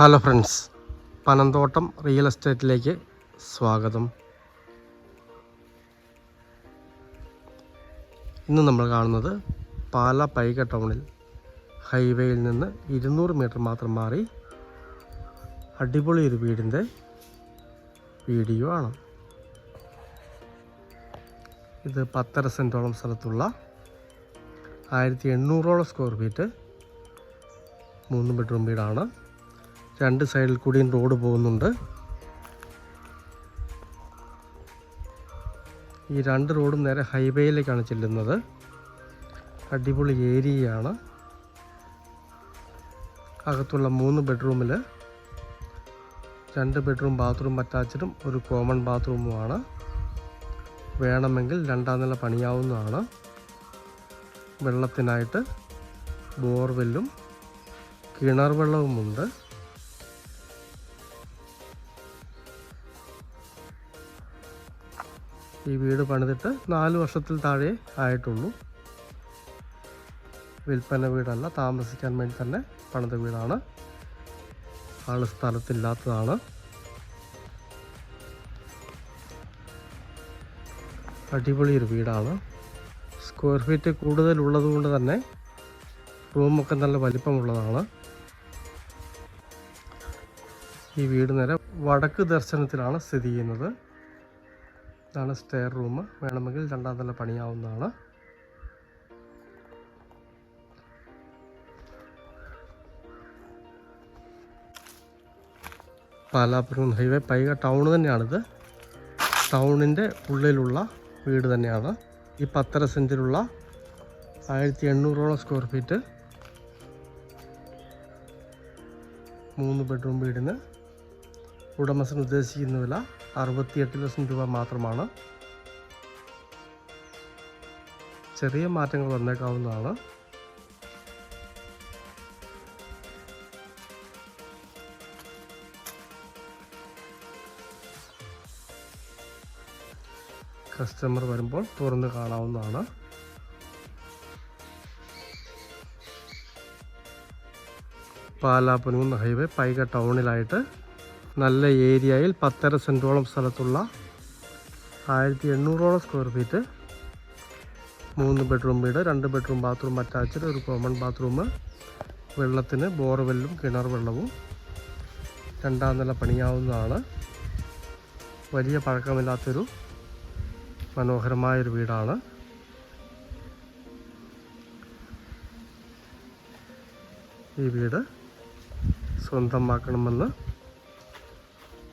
Hello friends Panamthottam real എസ്റ്റേറ്റിലേക്ക് സ്വാഗതം. ഇന്ന് നമ്മൾ കാണുന്നത് പാല പൈക ടൗണിൽ ഹൈവേയിൽ നിന്ന് ഇരുന്നൂറ് മീറ്റർ മാത്രം മാറി അടിപൊളി ഒരു വീടിന്റെ വീഡിയോ ആണ്. ഇത് പത്തര സെന്റോളം സ്ഥലത്തുള്ള ആയിരത്തി എണ്ണൂറോളം സ്ക്വയർ ഫീറ്റ് മൂന്ന് ബെഡ്റൂം വീടാണ്. രണ്ട് സൈഡിൽ കൂടിയും റോഡ് പോകുന്നുണ്ട്. ഈ രണ്ട് റോഡും നേരെ ഹൈവേയിലേക്കാണ് ചെല്ലുന്നത്. അടിപൊളി ഏരിയയാണ്. അകത്തുള്ള മൂന്ന് ബെഡ്റൂമിൽ രണ്ട് ബെഡ്റൂം ബാത്റൂം അറ്റാച്ചഡും ഒരു കോമൺ ബാത്റൂമുമാണ്. വേണമെങ്കിൽ രണ്ടാം നില പണിയാവുന്നതാണ്. വെള്ളത്തിനായിട്ട് ബോർവെല്ലും കിണർ വെള്ളവുമുണ്ട്. ഈ വീട് പണിതിട്ട് നാല് വർഷത്തിൽ താഴെ ആയിട്ടുള്ളൂ. വിൽപ്പന വീടല്ല താമസിക്കാൻ വേണ്ടി തന്നെ പണിത വീടാണ്. ആൾ സ്ഥലത്തില്ലാത്തതാണ്. അടിപൊളി ഒരു വീടാണ്. സ്ക്വയർ ഫീറ്റ് കൂടുതൽ കൊണ്ട് തന്നെ റൂമൊക്കെ നല്ല വലിപ്പമുള്ളതാണ്. ഈ വീട് നേരെ വടക്ക് ദർശനത്തിലാണ് സ്ഥിതി ചെയ്യുന്നത്. ഇതാണ് സ്റ്റെയർ റൂം വേണമെങ്കിൽ രണ്ടാം തല പണിയാവുന്നതാണ്. പാലാപുരം ഹൈവേ പൈക ടൗൺ തന്നെയാണിത്. ടൗണിന്റെ ഉള്ളിലുള്ള വീട് തന്നെയാണ്. ഈ പത്തര സെന്റിലുള്ള ആയിരത്തി എണ്ണൂറോളം സ്ക്വയർ ഫീറ്റ് മൂന്ന് ബെഡ്റൂം വീടിന് ഉടമസ്ഥൻ ഉദ്ദേശിക്കുന്ന വില അറുപത്തിയെട്ട് ലക്ഷം രൂപ മാത്രമാണ്. ചെറിയ മാറ്റങ്ങൾ വന്നേക്കാവുന്നതാണ്. കസ്റ്റമർ വരുമ്പോൾ തുറന്ന് കാണാവുന്നതാണ്. പാലാപ്പനൂന്ന് ഹൈവേ പൈക ടൗണിലായിട്ട് നല്ല ഏരിയയിൽ പത്തര സെന്റോളം സ്ഥലത്തുള്ള ആയിരത്തി എണ്ണൂറോളം സ്ക്വയർ ഫീറ്റ് മൂന്ന് ബെഡ്റൂം വീട് രണ്ട് ബെഡ്റൂം ബാത്റൂം അറ്റാച്ച്ഡ് ഒരു കോമൺ ബാത്റൂം വെള്ളത്തിന് ബോർവെല്ലും കിണർ വെള്ളവും. രണ്ടാം നില പണിയാവുന്നതാണ്. വലിയ പഴക്കമില്ലാത്തൊരു മനോഹരമായൊരു വീടാണ്. ഈ വീട് സ്വന്തമാക്കണമെന്ന്